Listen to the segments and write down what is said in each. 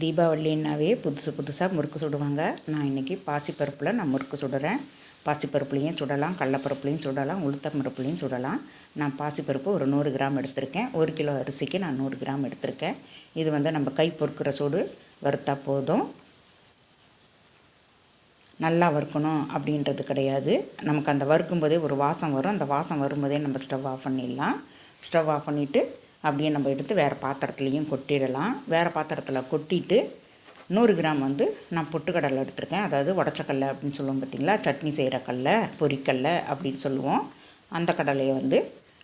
தீபாவளின்னாவே புதுசு புதுசாக முறுக்கு சுடுவாங்க. நான் இன்றைக்கி பாசிப்பருப்பில் நான் முறுக்கு சுடுறேன். பாசிப்பருப்புலேயும் சுடலாம் கடலப்பருப்புலேயும் சுடலாம் உளுத்தம்பருப்புலேயும் சுடலாம். நான் பாசிப்பருப்பு ஒரு நூறு கிராம் எடுத்திருக்கேன். ஒரு கிலோ அரிசிக்கு நான் நூறு கிராம் எடுத்திருக்கேன். இது வந்து நம்ம கை பொறுக்கிற சூடு வறுத்தா போதும். நல்லா வறுக்கணும் அப்படின்றது கிடையாது. நமக்கு அந்த வறுக்கும்போதே ஒரு வாசம் வரும். அந்த வாசம் வரும்போதே நம்ம ஸ்டவ் ஆஃப் பண்ணிடலாம். ஸ்டவ் ஆஃப் பண்ணிவிட்டு அப்படியே நம்ம எடுத்து வேறு பாத்திரத்துலேயும் கொட்டிடலாம். வேறு பாத்திரத்தில் கொட்டிட்டு நூறு கிராம் வந்து நான் பொட்டுக்கடலை எடுத்திருக்கேன். அதாவது உடச்சக்கடலை அப்படின்னு சொல்லுவோம் பார்த்திங்களா? சட்னி செய்கிற கடலை பொரிக்கடலை அப்படின்னு சொல்லுவோம். அந்த கடலையை வந்து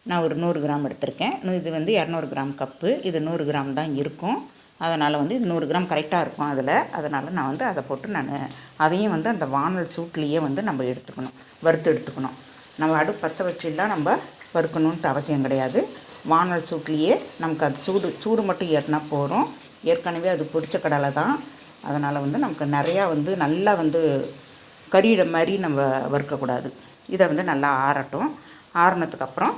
நான் ஒரு நூறு கிராம் எடுத்திருக்கேன். இது வந்து இரநூறு கிராம் கப்பு. இது நூறு கிராம் தான் இருக்கும். அதனால் வந்து இது நூறு கிராம் கரெக்டாக இருக்கும் அதில். அதனால் நான் வந்து அதை போட்டு நான் அதையும் வந்து அந்த வானல் சூட்லேயே வந்து நம்ம எடுத்துக்கணும். வறுத்து எடுத்துக்கணும். நம்ம அடுப்பு பற்ற வச்சுலாம் நம்ம வறுக்கணுன்ட்டு அவசியம் கிடையாது. வானல் சூட்லேயே நமக்கு அது சூடு சூடு மட்டும் ஏறினா போகிறோம் ஏற்கனவே அது பொரிச்ச கடலை தான். அதனால் வந்து நமக்கு நிறையா வந்து நல்லா வந்து கறியிட மாதிரி நம்ம வறுக்கக்கூடாது. இதை வந்து நல்லா ஆறட்டும். ஆறினதுக்கப்புறம்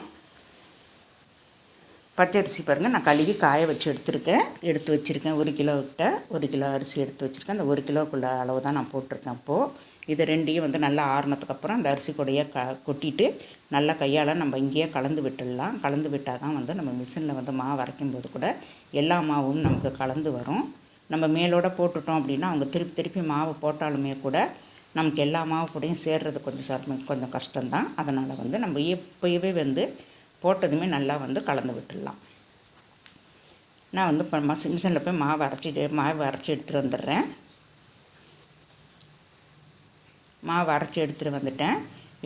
பச்சரிசி பாருங்கள் நான் கழுவி காய வச்சு எடுத்துருக்கேன். எடுத்து வச்சுருக்கேன். ஒரு கிலோ கிட்ட ஒரு கிலோ அரிசி எடுத்து வச்சுருக்கேன். அந்த ஒரு கிலோக்குள்ள அளவு தான் நான் போட்டிருக்கேன் அப்போது. இது ரெண்டையும் வந்து நல்லா ஆறுனதுக்கப்புறம் அந்த அரிசி கொடையை க கொட்டிட்டு நல்லா கையால் நம்ம இங்கேயே கலந்து விட்டுடலாம். கலந்து விட்டால் தான் வந்து நம்ம மிஷினில் வந்து மாவு அரைக்கும் போது கூட எல்லா மாவும் நமக்கு கலந்து வரும். நம்ம மேலோட போட்டுட்டோம் அப்படின்னா அவங்க திருப்பி திருப்பி மாவு போட்டாலுமே கூட நமக்கு எல்லா மாவு கூடயும் சேர்றது கொஞ்சம் சிரமம் கொஞ்சம் கஷ்டம்தான். அதனால் வந்து நம்ம எப்போயவே வந்து போட்டதுமே நல்லா வந்து கலந்து விட்டுடலாம். நான் வந்து இப்போ மிஷினில் போய் மாவு அரைச்சிட்டு மாவு அரைச்சி எடுத்துகிட்டு வந்துடுறேன். மாவு அரைச்சி எடுத்துகிட்டு வந்துட்டேன்.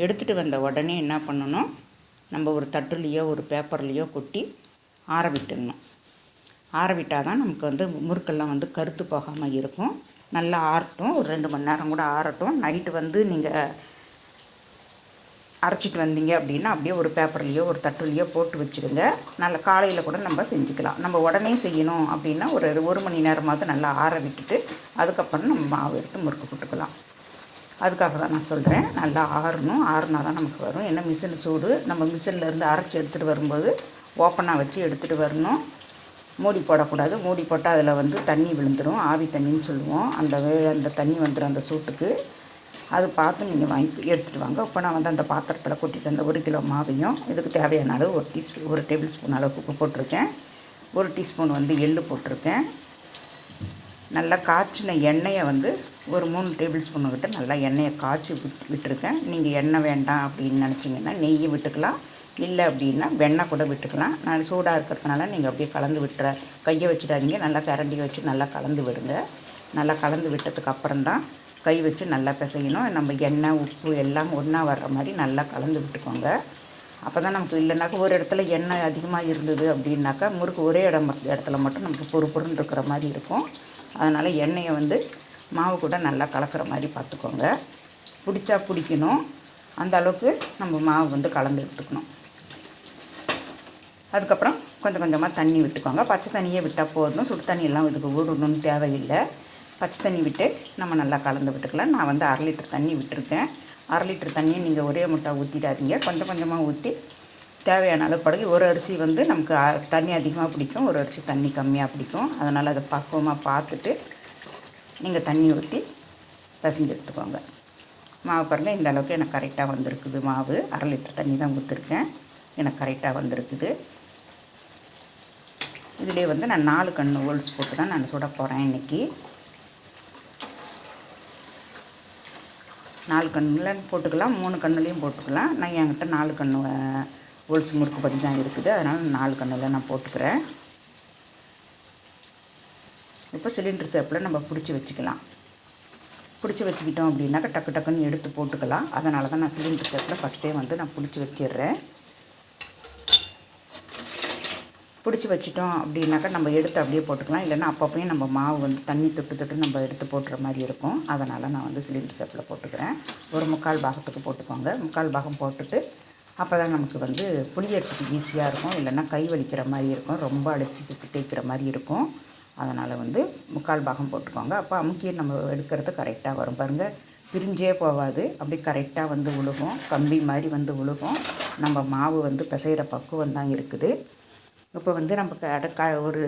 எடுத்துகிட்டு வந்த உடனே என்ன பண்ணணும்? நம்ம ஒரு தட்டுலேயோ ஒரு பேப்பர்லேயோ கொட்டி ஆற விட்டுடணும். ஆற விட்டால் தான் நமக்கு வந்து முறுக்கெல்லாம் வந்து கருத்து போகாமல் இருக்கும். நல்லா ஆறட்டும். ஒரு ரெண்டு மணி நேரம் கூட ஆறட்டும். நைட்டு வந்து நீங்கள் அரைச்சிட்டு வந்தீங்க அப்படின்னா அப்படியே ஒரு பேப்பர்லேயோ ஒரு தட்டுலேயோ போட்டு வச்சுடுங்க. நல்ல காலையில் கூட நம்ம செஞ்சுக்கலாம். நம்ம உடனே செய்யணும் அப்படின்னா ஒரு ஒரு மணி நேரமாவது நல்லா ஆற விட்டுட்டு அதுக்கப்புறம் நம்ம மாவு எடுத்து முறுக்கு போட்டுக்கலாம். அதுக்காக தான் நான் சொல்கிறேன் நல்லா ஆறணும். ஆறுனா தான் நமக்கு வரும். ஏன்னா மிஷின் சூடு நம்ம மிஷின்லேருந்து அரைச்சி எடுத்துகிட்டு வரும்போது ஓப்பனாக வச்சு எடுத்துகிட்டு வரணும். மூடி போடக்கூடாது. மூடி போட்டால் அதில் வந்து தண்ணி விழுந்துடும் ஆவி தண்ணின்னு சொல்லுவோம். அந்த அந்த தண்ணி வந்துடும் அந்த சூட்டுக்கு. அது பார்த்து நீங்கள் வாங்கி எடுத்துகிட்டு வாங்க. இப்போ நான் வந்து அந்த பாத்திரத்தில் கொட்டிட்டு அந்த ஒரு கிலோ மாவையும் இதுக்கு தேவையான அளவு ஒரு டீஸ்பூன் ஒரு டேபிள் ஸ்பூன் அளவுக்கு உப்பு போட்டிருக்கேன். ஒரு டீஸ்பூன் வந்து எள்ளு போட்டிருக்கேன். நல்லா காய்ச்சின எண்ணெயை வந்து ஒரு மூணு டேபிள் ஸ்பூன் விட்டு நல்லா எண்ணெயை காய்ச்சி விட் விட்டுருக்கேன். நீங்கள் எண்ணெய் வேண்டாம் அப்படின்னு நினச்சிங்கன்னா நெய்யை விட்டுக்கலாம். இல்லை அப்படின்னா வெண்ணெய் கூட விட்டுக்கலாம். நான் சூடாக இருக்கிறதுனால நீங்கள் அப்படியே கலந்து விட்டுற கையை வச்சுடாதீங்க. நல்லா கரண்டி வச்சு நல்லா கலந்து விடுங்க. நல்லா கலந்து விட்டதுக்கு அப்புறம் தான் கை வச்சு நல்லா பிசையணும். நம்ம எண்ணெய் உப்பு எல்லாம் ஒன்றா வர்ற மாதிரி நல்லா கலந்து விட்டுக்கோங்க. அப்போ தான் நமக்கு இல்லைனாக்கா ஒரு இடத்துல எண்ணெய் அதிகமாக இருந்தது அப்படின்னாக்கா முறுக்கு ஒரே இடம் இடத்துல மட்டும் நமக்கு பொறு இருக்கிற மாதிரி இருக்கும். அதனால் எண்ணெயை வந்து மாவு கூட நல்லா கலக்கிற மாதிரி பார்த்துக்கோங்க. பிடிச்சா பிடிக்கணும். அந்த அளவுக்கு நம்ம மாவு வந்து கலந்து எடுத்துக்கணும் அதுக்கப்புறம் கொஞ்சம் கொஞ்சமாக தண்ணி விட்டுக்கோங்க. பச்சை தண்ணியே விட்டால் போதும். சுடு தண்ணியெல்லாம் இதுக்கு ஊடணும்னு தேவையில்லை. பச்சை தண்ணி விட்டு நம்ம நல்லா கலந்து விட்டுக்கலாம். நான் வந்து அரை லிட்டர் தண்ணி விட்டுருக்கேன். அரை லிட்டர் தண்ணியை நீங்கள் ஒரே முட்டை ஊற்றிடாதீங்க கொஞ்சம் கொஞ்சமாக ஊற்றி தேவையான அளவு படகு. ஒரு அரிசி வந்து நமக்கு தண்ணி அதிகமாக பிடிக்கும். ஒரு அரிசி தண்ணி கம்மியாக பிடிக்கும். அதனால் அதை பக்குவமாக பார்த்துட்டு நீங்கள் தண்ணி ஊற்றி பசஞ்சு எடுத்துக்கோங்க. மாவு பாருங்கள் இந்த அளவுக்கு எனக்கு கரெக்டாக வந்திருக்குது மாவு. அரை லிட்டர் தண்ணி தான் ஊற்றிருக்கேன் எனக்கு கரெக்டாக வந்திருக்குது. இதிலே வந்து நான் நாலு கன்று ஓல்ஸ் போட்டு தான் நான் சுட போகிறேன் இன்றைக்கி நாலு கண்ணில் போட்டுக்கலாம் மூணு கண்ணுலேயும் போட்டுக்கலாம். நான் என்கிட்ட நாலு கன்று ஹோல்ஸ் முறுக்கு படி தான் இருக்குது. அதனால் நாலு கண்ணில் நான் போட்டுக்கிறேன். இப்போ சிலிண்டர் ஷேப்பில் நம்ம பிடிச்சி வச்சுக்கலாம். பிடிச்சி வச்சுக்கிட்டோம் அப்படின்னாக்கா டக்கு டக்குன்னு எடுத்து போட்டுக்கலாம். அதனால தான் நான் சிலிண்டர் சேப்பில் ஃபஸ்ட்டே வந்து நான் பிடிச்சி வச்சிடுறேன். பிடிச்சி வச்சிட்டோம் அப்படின்னாக்கா நம்ம எடுத்து அப்படியே போட்டுக்கலாம். இல்லைன்னா அப்பப்பையும் நம்ம மாவு வந்து தண்ணி தொட்டு தொட்டு நம்ம எடுத்து போட்டுற மாதிரி இருக்கும். அதனால் நான் வந்து சிலிண்டர் ஷேப்பில் போட்டுக்கிறேன். ஒரு முக்கால் பாகத்துக்கு போட்டுக்கோங்க. முக்கால் பாகம் போட்டுட்டு அப்போ தான் நமக்கு வந்து புளியறதுக்கு ஈஸியாக இருக்கும். இல்லைன்னா கை வலிக்கிற மாதிரி இருக்கும். ரொம்ப அழுத்தி தேய்க்கிற மாதிரி இருக்கும். அதனால் வந்து முக்கால் பாகம் போட்டுக்கோங்க. அப்போ அமுக்கி நம்ம எடுக்கிறது கரெக்டாக வரும். பாருங்கள் பிரிஞ்சே போகாது. அப்படி கரெக்டாக வந்து உழுகும். கம்பி மாதிரி வந்து உழுகும். நம்ம மாவு வந்து பிசைகிற பக்குவம் தான் இருக்குது. இப்போ வந்து நமக்கு அடக்கா ஒரு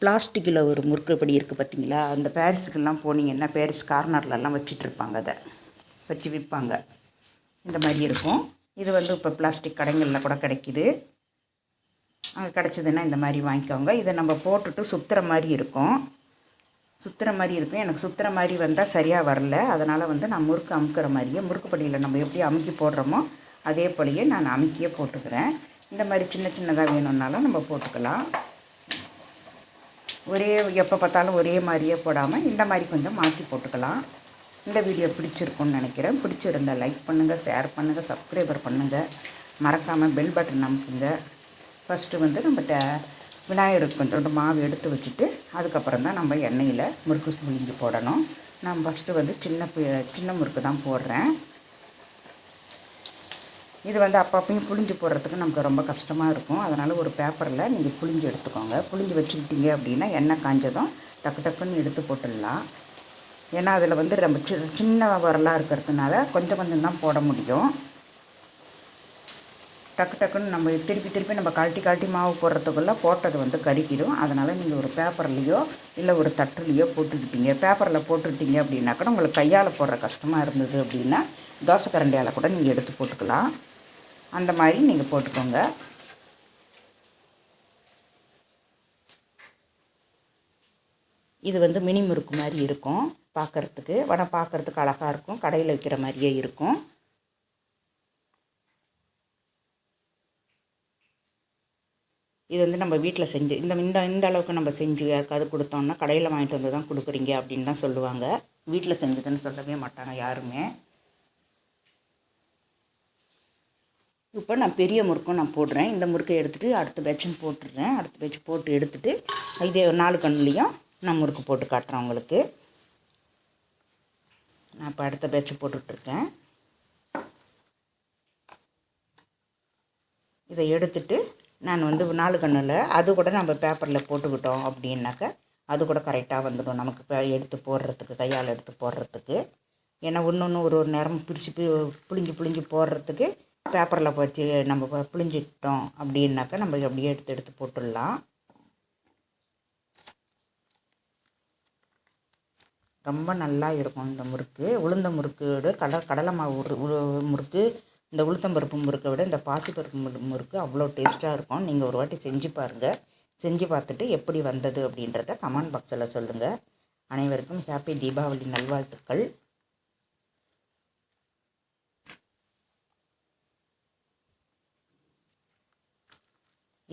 பிளாஸ்டிக்கில் ஒரு முறுக்குப்படி இருக்குது பார்த்தீங்களா? அந்த பேரிஸுக்கெல்லாம் போனீங்கன்னா பேரிஸ் கார்னர்லலாம் வச்சிட்ருப்பாங்க அதை. வச்சு விற்பாங்க. இந்த மாதிரி இருக்கும். இது வந்து இப்போ பிளாஸ்டிக் கடைங்களில் கூட கிடைக்கிது. அங்கே கிடச்சிதுன்னா இந்த மாதிரி வாங்கிக்கோங்க. இதை நம்ம போட்டுட்டு சுற்றுற மாதிரி இருக்கும். சுற்றுற மாதிரி இருக்கும். எனக்கு சுற்றுற மாதிரி வந்தால் சரியாக வரல. அதனால் வந்து நான் முறுக்கு அமுக்கிற மாதிரியே முறுக்கு படியில் நம்ம எப்படி அமுக்கி போடுறோமோ அதே போலயே நான் அமுக்கியே போட்டுக்கிறேன். இந்த மாதிரி சின்ன சின்னதாக வேணும்னாலும் நம்ம போட்டுக்கலாம். ஒரே எப்போ பார்த்தாலும் ஒரே மாதிரியே போடாமல் இந்த மாதிரி கொஞ்சம் மாற்றி போட்டுக்கலாம். இந்த வீடியோ பிடிச்சிருக்குன்னு நினைக்கிறேன். பிடிச்சிருந்தால் லைக் பண்ணுங்கள் ஷேர் பண்ணுங்கள் சப்ஸ்கிரைபர் பண்ணுங்கள் மறக்காமல் பெல் பட்டன் அமுக்குங்க. ஃபஸ்ட்டு வந்து நம்ம ட விநாயகருக்கு வந்து மாவு எடுத்து வச்சுட்டு அதுக்கப்புறம் தான் நம்ம எண்ணெயில் முறுக்கு புளிஞ்சு போடணும். நான் ஃபஸ்ட்டு வந்து சின்ன சின்ன முறுக்கு தான் போடுறேன். இது வந்து அப்பப்பையும் புளிஞ்சு போடுறதுக்கு நமக்கு ரொம்ப கஷ்டமாக இருக்கும். அதனால் ஒரு பேப்பரில் நீங்கள் புளிஞ்சு எடுத்துக்கோங்க. புளிஞ்சு வச்சுக்கிட்டீங்க அப்படின்னா எண்ணெய் காஞ்சதும் டக்கு டக்குன்னு எடுத்து போட்டுடலாம். ஏன்னா அதில் வந்து ரொம்ப சி சின்ன வரலாக இருக்கிறதுனால கொஞ்சம் கொஞ்சம் தான் போட முடியும். டக்கு டக்குன்னு நம்ம திருப்பி திருப்பி நம்ம கழட்டி கழட்டி மாவு போடுறதுக்குள்ளே போட்டது வந்து கருக்கிடும் அதனால் நீங்கள் ஒரு பேப்பர்லேயோ இல்லை ஒரு தட்டுலேயோ போட்டுக்கிட்டீங்க. பேப்பரில் போட்டுக்கிட்டீங்க அப்படின்னாக்கா உங்களுக்கு கையால் போடுற கஷ்டமாக இருந்தது அப்படின்னா தோசை கரண்டியால் கூட நீங்கள் எடுத்து போட்டுக்கலாம். அந்த மாதிரி நீங்கள் போட்டுக்கோங்க. இது வந்து மினி முறுக்கு மாதிரி இருக்கும் பார்க்குறதுக்கு வடை பார்க்குறதுக்கு அழகாக இருக்கும். கடையில் வைக்கிற மாதிரியே இருக்கும். இது வந்து நம்ம வீட்டில் செஞ்சு இந்த இந்த இந்த அளவுக்கு நம்ம செஞ்சு யாருக்காவது கொடுத்தோம்னா கடையில் வாங்கிட்டு வந்து தான் கொடுக்குறீங்க அப்படின்னு தான் சொல்லுவாங்க. வீட்டில் செஞ்சதுன்னு சொல்லவே மாட்டாங்க யாருமே. இப்போ நான் பெரிய முறுக்கும் நான் போடுறேன். இந்த முறுக்கை எடுத்துகிட்டு அடுத்த பேட்சும் போட்டுடுறேன். அடுத்த பேட்ச் போட்டு எடுத்துகிட்டு இதே நாலு கண்ணுலேயும் நான் முறுக்கு போட்டு காட்டுறேன் உங்களுக்கு. நான் இப்போ அடுத்த பேட்சை போட்டுட்ருக்கேன். இதை எடுத்துட்டு நான் வந்து நாலு கண்ணில் அது கூட நம்ம பேப்பரில் போட்டுக்கிட்டோம் அப்படின்னாக்க அது கூட கரெக்டாக வந்துடும். நமக்கு எடுத்து போடுறதுக்கு கையால் எடுத்து போடுறதுக்கு. ஏன்னா ஒன்று ஒன்று ஒரு ஒரு நேரம் பிரித்து புளிஞ்சு புளிஞ்சு போடுறதுக்கு பேப்பரில் வச்சு நம்ம புளிஞ்சிட்டோம் அப்படின்னாக்கா நம்ம அப்படியே எடுத்து எடுத்து போட்டுடலாம். ரொம்ப நல்லா இருக்கும் இந்த முறுக்கு. உளுந்த முறுக்கோட கடலை கடலை மாவு முறுக்கு இந்த உளுத்தம்பருப்பு முறுக்கை விட இந்த பாசிப்பருப்பு முறுக்கு அவ்வளோ டேஸ்ட்டாக இருக்கும். நீங்கள் ஒரு வாட்டி செஞ்சு பாருங்கள் செஞ்சு பார்த்துட்டு எப்படி வந்தது அப்படின்றத கமெண்ட் பாக்ஸில் சொல்லுங்கள் அனைவருக்கும் ஹாப்பி தீபாவளி நல்வாழ்த்துக்கள்.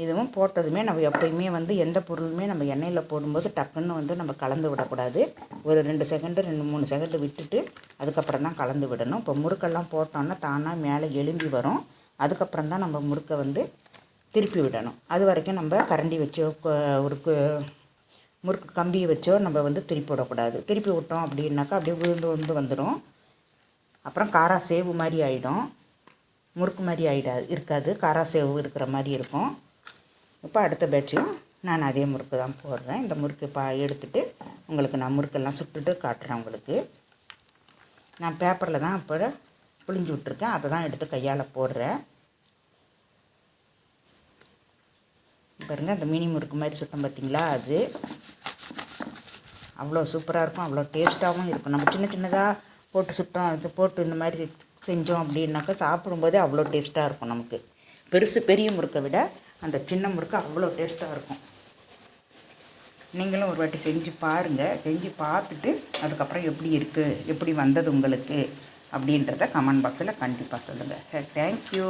இதுவும் போட்டதுமே நம்ம எப்பயுமே வந்து எந்த பொருளுமே நம்ம எண்ணெயில் போடும்போது டக்குன்னு வந்து நம்ம கலந்து விடக்கூடாது. ஒரு ரெண்டு செகண்டு ரெண்டு மூணு செகண்டு விட்டுட்டு அதுக்கப்புறம் தான் கலந்து விடணும். இப்போ முறுக்கெல்லாம் போட்டோன்னா தானாக மேலே எலும்பி வரும். அதுக்கப்புறம் தான் நம்ம முறுக்கை வந்து திருப்பி விடணும். அது வரைக்கும் நம்ம கரண்டி வச்சோ ஒரு முறுக்கு கம்பியை வச்சோ நம்ம வந்து திருப்பி விடக்கூடாது. திருப்பி விட்டோம் அப்படின்னாக்கா அப்படியே விழுந்து விழுந்து வந்துடும் அப்புறம் காரா சேவு மாதிரி ஆகிடும் முறுக்கு மாதிரி ஆகிடாது இருக்காது. காரா சேவு இருக்கிற மாதிரி இருக்கும். இப்போ அடுத்த பேட்சிலும் நான் அதே முறுக்கு தான் போடுறேன். இந்த முறுக்கு பா எடுத்துகிட்டு உங்களுக்கு நான் முறுக்கெல்லாம் சுட்டுட்டு காட்டுறேன் உங்களுக்கு. நான் பேப்பரில் தான் இப்போ புளிஞ்சு விட்ருக்கேன் அதை தான் எடுத்து கையால் போடுறேன். பாருங்கள் அந்த மினி முறுக்கு மாதிரி சுட்டோம் பார்த்திங்களா? அது அவ்வளோ சூப்பராக இருக்கும். அவ்வளோ டேஸ்ட்டாகவும் இருக்கும். நம்ம சின்ன சின்னதாக போட்டு சுட்டோம். போட்டு இந்த மாதிரி செஞ்சோம் அப்படின்னாக்கா சாப்பிடும்போதே அவ்வளோ டேஸ்ட்டாக இருக்கும் நமக்கு. பெருசு பெரிய முறுக்கை விட அந்த சின்ன முறுக்கு அவ்வளோ டேஸ்ட்டாக இருக்கும். நீங்களும் ஒரு வாட்டி செஞ்சு பாருங்கள் செஞ்சு பார்த்துட்டு அதுக்கப்புறம் எப்படி இருக்குது எப்படி வந்தது உங்களுக்கு அப்படின்றத கமெண்ட் பாக்ஸில் கண்டிப்பாக சொல்லுங்கள் தேங்க்யூ